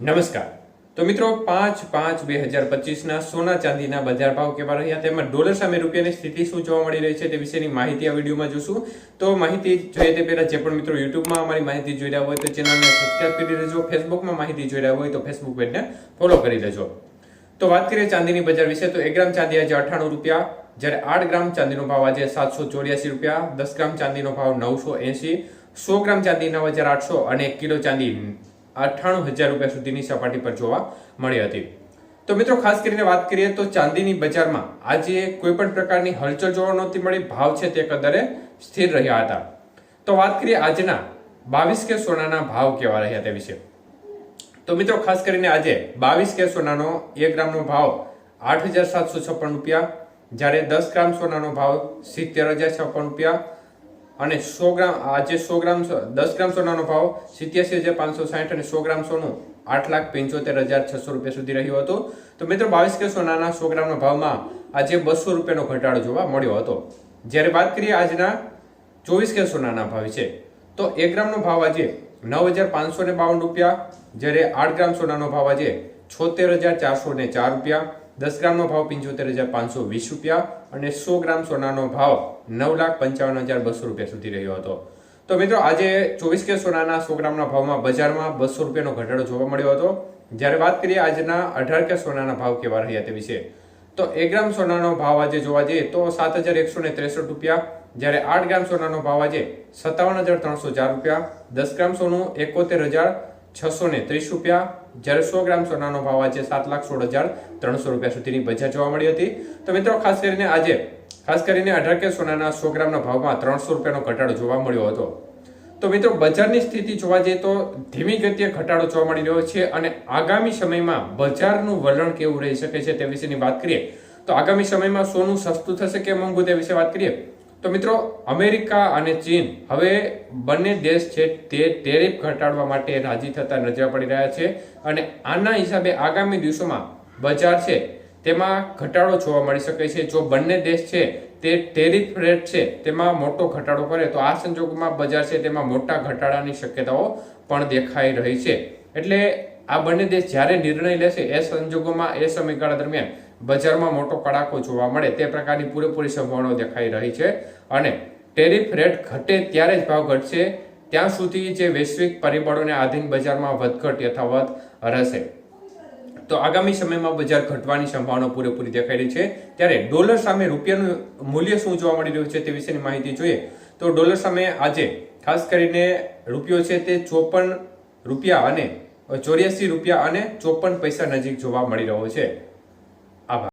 નમસ્કાર. તો મિત્રો, પાંચ પાંચ બે હજાર પચીસના સોના ચાંદીના બજાર ભાવ કેવા રહ્યા તેમાં ડોલર સામે રૂપિયાની સ્થિતિ શું જોવા મળી રહી છે તે વિશેની માહિતી આ વિડીયોમાં જોશું. તો માહિતી જોઈએ તે પહેલા જે પણ મિત્રો યુટ્યુબમાં અમારી માહિતી જોઈ રહ્યા હોય તો ચેનલને સબસ્ક્રાઈબ કરી દેજો, ફેસબુકમાં માહિતી જોઈ રહ્યા હોય તો ફેસબુક પેજને ફોલો કરી દેજો. તો વાત કરીએ ચાંદીની બજાર વિશે, તો એક ગ્રામ ચાંદી આજે અઠ્ઠાણું રૂપિયા, જ્યારે આઠ ગ્રામ ચાંદીનો ભાવ આજે સાતસો ચોર્યાસી રૂપિયા, દસ ગ્રામ ચાંદીનો ભાવ નવસો એંશી, સો ગ્રામ ચાંદી નવ હજાર આઠસો અને એક કિલો ચાંદી અઠ્ઠાણું હજાર રૂપિયા સુધીની સપાટી પર જોવા મળી હતી. તો મિત્રો, ખાસ કરીને વાત કરીએ તો ચાંદીની બજારમાં આજે કોઈ પણ પ્રકારની હલચલ જોવા નહોતી મળી. ભાવ છે તે કદરે સ્થિર રહ્યા હતા. તો વાત કરીએ આજના બાવીસ કે સોનાના ભાવ કેવા રહ્યા તે વિશે. તો મિત્રો, ખાસ કરીને આજે બાવીસ કે સોનાનો એક ગ્રામનો ભાવ આઠ હજાર સાતસો છપ્પન રૂપિયા, જ્યારે દસ ગ્રામ સોનાનો ભાવ સિત્તેર હજાર છપ્પન રૂપિયા અને સો ગ્રામ આજે સો ગ્રામ દસ ગ્રામ સોનાનો ભાવ, સિત્યાસી હજાર પાંચસો સાઠ અને સો ગ્રામ સોનું આઠ લાખ પંચોતેર હજાર છસો રૂપિયા સુધી રહ્યો હતો. તો મિત્રો, બાવીસ કે સોનાના સો ગ્રામના ભાવમાં આજે બસો રૂપિયાનો ઘટાડો જોવા મળ્યો હતો. જ્યારે વાત કરીએ આજના ચોવીસ કે સોનાના ભાવ છે, તો એક ગ્રામનો ભાવ આજે નવ હજાર પાંચસો ને બાવન રૂપિયા, જ્યારે આઠ ગ્રામ સોનાનો ભાવ આજે છોતેર હજાર ચારસો ને ચાર રૂપિયા દસ ગ્રામનો ભાવ પંચોતેર હજાર પાંચસો વીસ રૂપિયા અને સો ગ્રામ સોનાનો ભાવ નવ લાખ પંચાવન હજાર બસો રૂપિયા સુધી રહ્યો હતો. તો મિત્રો, આજે ચોવીસ કે સોનાના સો ગ્રામના ભાવમાં બજારમાં બસો રૂપિયાનો ઘટાડો જોવા મળ્યો હતો. જ્યારે વાત કરીએ આજના અઢાર કે સોનાના ભાવ કેવા રહ્યા તે વિશે, તો એક ગ્રામ સોનાનો ભાવ આજે જોવા જઈએ તો સાત હજાર એકસો ને ત્રેસઠ રૂપિયા. જ્યારે આઠ ગ્રામ સોનાનો ભાવ આજે સત્તાવન હજાર ત્રણસો ચાર રૂપિયા. દસ ગ્રામ સોનું એકોતેર હજાર. છસો ને ત્રીસ રૂપિયા. જ્યારે સો ગ્રામ સોનાનો ભાવ આજે સાત લાખ સોળ હજાર ત્રણસો રૂપિયા સુધીની બજાર જોવા મળી હતી. તો મિત્રો, ખાસ કરીને આજે, ખાસ કરીને અઢાર કે સોનાના સો ગ્રામના ભાવમાં ત્રણસો રૂપિયાનો ઘટાડો જોવા મળ્યો હતો. તો મિત્રો, બજારની સ્થિતિ જોવા જઈએ તો ધીમી ગતિએ ઘટાડો જોવા મળી રહ્યો છે અને આગામી સમયમાં બજારનું વલણ કેવું રહી શકે છે તે વિશેની વાત કરીએ. તો આગામી સમયમાં સોનું સસ્તું થશે કે મોંઘું તે વિશે વાત કરીએ? તો મિત્રો, અમેરિકા અને ચીન હવે બંને દેશ છે તે ટેરિફ ઘટાડવા માટે રાજી થતા નજર પડી રહ્યા છે અને આના હિસાબે આગામી દિવસોમાં બજાર છે તેમાં ઘટાડો જોવા મળી શકે છે. જો બંને દેશ છે તે ટેરિફ રેટ છે તેમાં મોટો ઘટાડો કરે તો આ સંજોગોમાં બજાર છે તેમાં મોટા ઘટાડાની શક્યતાઓ પણ દેખાઈ રહી છે. એટલે આ બંને દેશ જ્યારે નિર્ણય લેશે એ સંજોગોમાં, એ સમયગાળા દરમિયાન બજારમાં મોટો કડાકો જોવા મળે તે પ્રકારની પૂરેપૂરી સંભાવનાઓ દેખાઈ રહી છે અને ટેરિફ રેટ ઘટે ત્યારે જ ભાવ ઘટશે. ત્યાં સુધી જે વૈશ્વિક પરિબળોને આધીન બજારમાં વધઘટ યથાવત રહેશે. તો આગામી સમયમાં બજાર ઘટવાની સંભાવના પૂરેપૂરી દેખાઈ રહી છે. ત્યારે ડોલર સામે રૂપિયાનું મૂલ્ય શું જોવા મળી રહ્યું છે તે વિશેની માહિતી જોઈએ. તો ડોલર સામે આજે ખાસ કરીને રૂપિયો છે તે ચોપન રૂપિયા અને ચોર્યાસી રૂપિયા અને ચોપન પૈસા નજીક જોવા મળી રહ્યો છે.